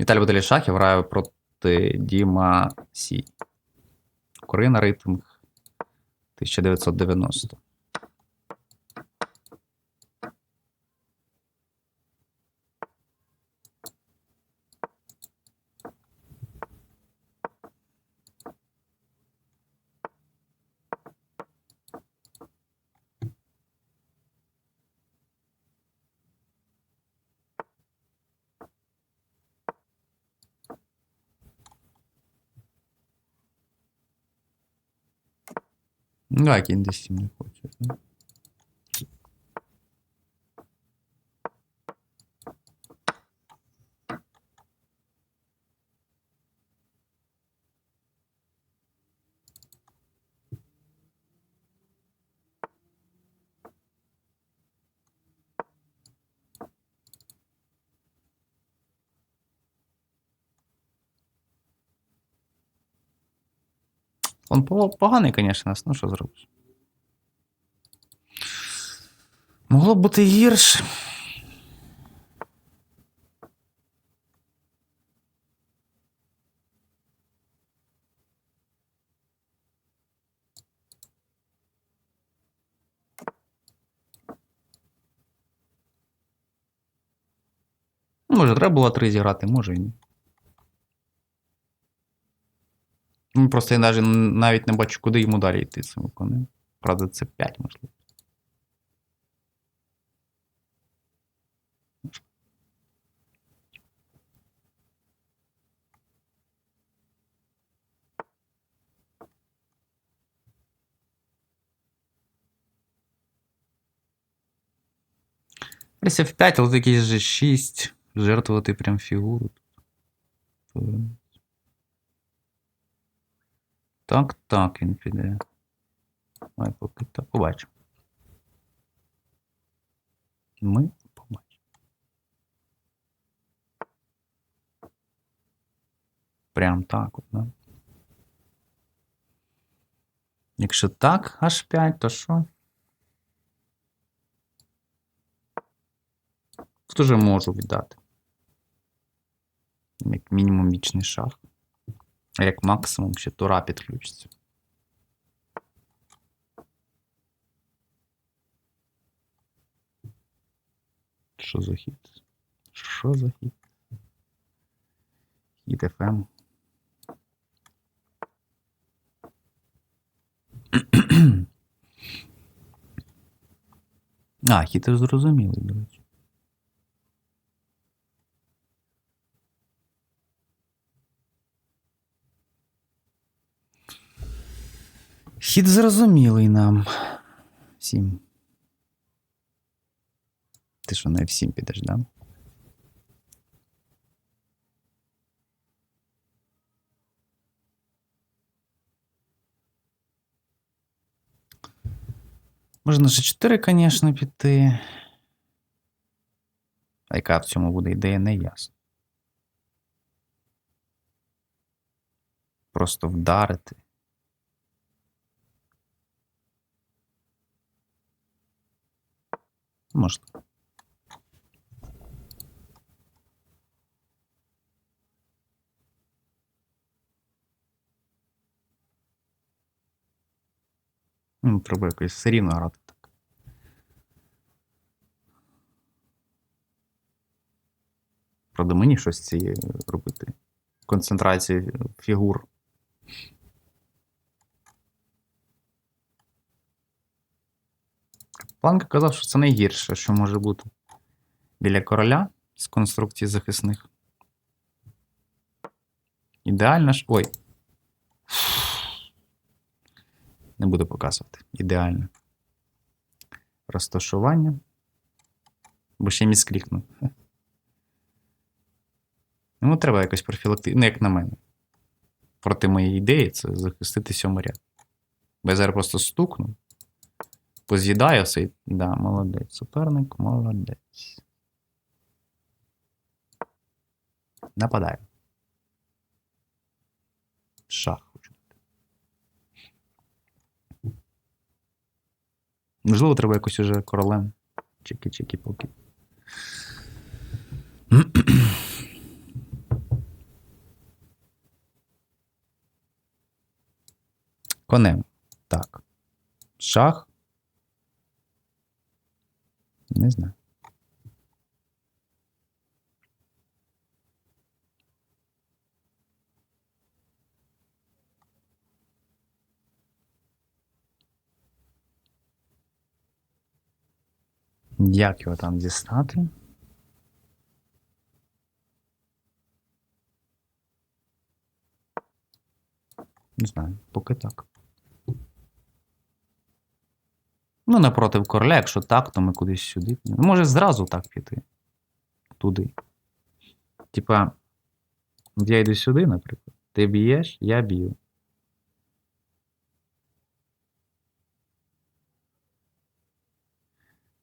Віталій Баталішахів грає проти Діма Сі. Україна рейтинг 1990. Ну, десь сім не хоче. Он поганий, звісно, ну що зробиш. Могло б бути гірше. Може, треба було три зіграти, може і ні. Просто я навіть, навіть не бачу, куди йому далі йти цим конем. Правда, це 5, можливо. Десь F5, але якийсь же 6. Жертвувати прям фігуру. Так, так, він піде. Давай поки так побачимо. Ми побачимо. Прям так от, да? Якщо так, аж 5, то що? Тут уже можу віддати. Як мінімум вічний шах. Як максимум ще тура підключиться. Що за хід? Що за хід? Хід FM. А, хід зрозумілий, до речі. Хід зрозумілий нам. Всім. Ти що на F7 підеш, да? Можна ще 4, звісно, піти. А яка в цьому буде ідея, не ясно. Просто вдарити. Можна. Ну, треба якось все рівно грати так. Правда, мені щось ці робити. Концентрації фігур. Планка казав, що це найгірше, що може бути біля короля з конструкцій захисних. Ідеально ж. Ой. Не буду показувати. Ідеально. Розташування. Бо ще місклікнув. Йому треба якось профілактично, ну, як на мене. Проти моєї ідеї це захистити сьомий ряд. Бо я зараз просто стукну поз'їдає все. Да, молодець. Суперник молодець. Нападаю. Шах. Можливо, треба якось уже королем. чекі чекі поки Конем. Так. Шах. Не знаю. Як його там дістати? Не знаю, поки так. Ну, напротив короля, якщо так, то ми кудись сюди. Може зразу так піти. Туди. Типа, я йду сюди, наприклад. Ти б'єш, я б'ю.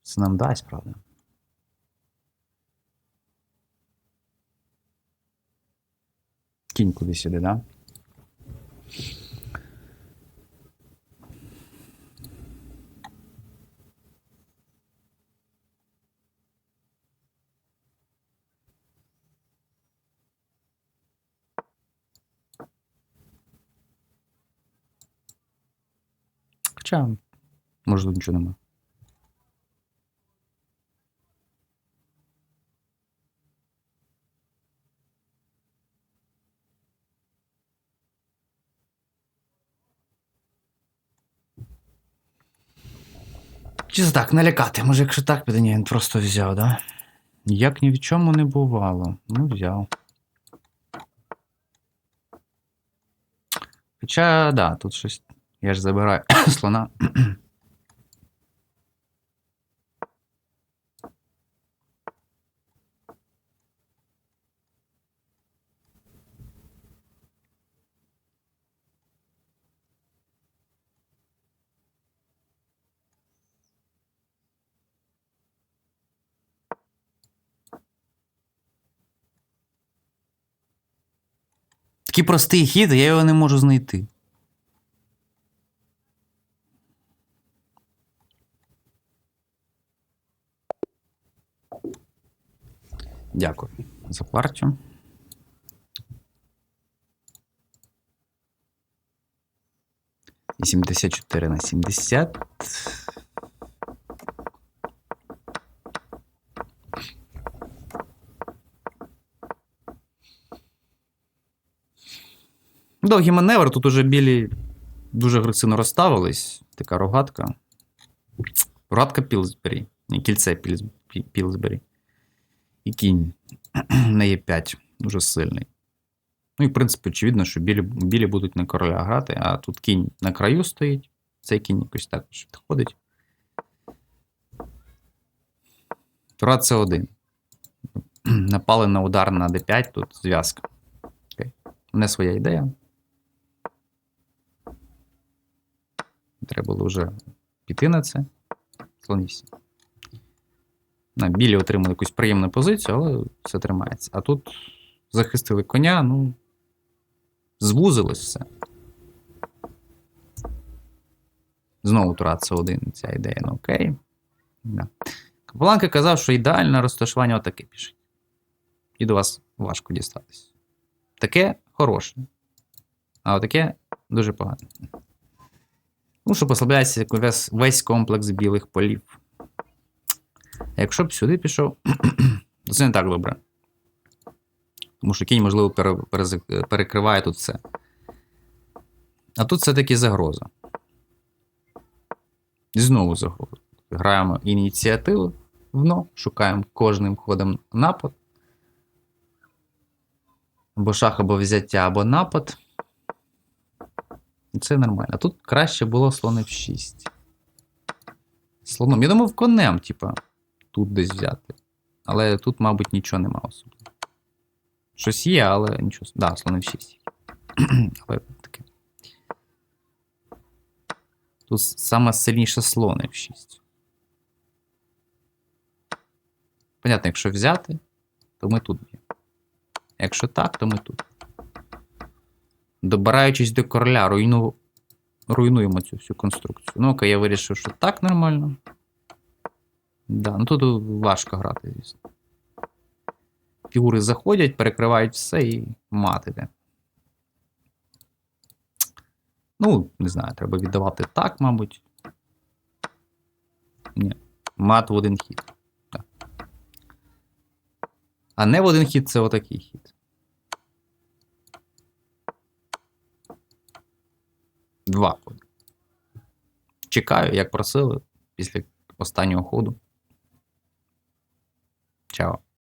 Це нам дасть, правда? Кінь кудись сюди, да? Хоча, може, тут нічого нема. Чи так, налякати? Може, якщо так піде, ні, він просто взяв, да? Як ні в чому не бувало. Ну, взяв. Хоча, да, тут щось. Я ж забираю слона. Такий простий хід, я його не можу знайти. Дякую за партію. І 74 на 70. Довгий маневр, тут уже білі дуже агресивно розставились. Така рогатка. Рогатка Пілсбері. Кільце Пілсбері. І кінь на Е5 дуже сильний. Ну і, в принципі, очевидно, що білі, білі будуть на короля грати, а тут кінь на краю стоїть. Цей кінь якось так підходить. Тура це 1 Напали на удар на d5, тут зв'язка. У мене своя ідея. Треба було вже піти на це. Слон 8. На білі отримали якусь приємну позицію, але все тримається. А тут захистили коня, ну. Звузилось все. Знову тура один ця ідея, ну окей. Да. Капеланка казав, що ідеальне розташування отаке пишуть. І до вас важко дістатись. Таке хороше. А отаке дуже погане. Ну, що послабляється весь комплекс білих полів. Якщо б сюди пішов, це не так добре. Тому що кінь, можливо, перекриває тут все. А тут все-таки загроза. І знову загроза. Граємо ініціативу вно, шукаємо кожним ходом напад. Або шах, або взяття, або напад. І Це нормально. А тут краще було слон F6. Слоном. Я думав, конем, типа, тут десь взяти. Але тут, мабуть, нічого нема особливо. Щось є, але нічого. Да, слон F6. але таке. Тут саме сильніше слон F6. Понятно, якщо взяти, то ми тут б'ємо. Якщо так, то ми тут. Добираючись до короля, руйну... руйнуємо цю всю конструкцію. Ну, окей, я вирішив, що так нормально. Да, ну тут важко грати, звісно. Фігури заходять, перекривають все і мат іде. Ну, не знаю, треба віддавати так, мабуть. Ні. Мат в один хід. Так. А не в один хід це отакий хід. Два ходи. Чекаю, як просили, після останнього ходу. Ciao.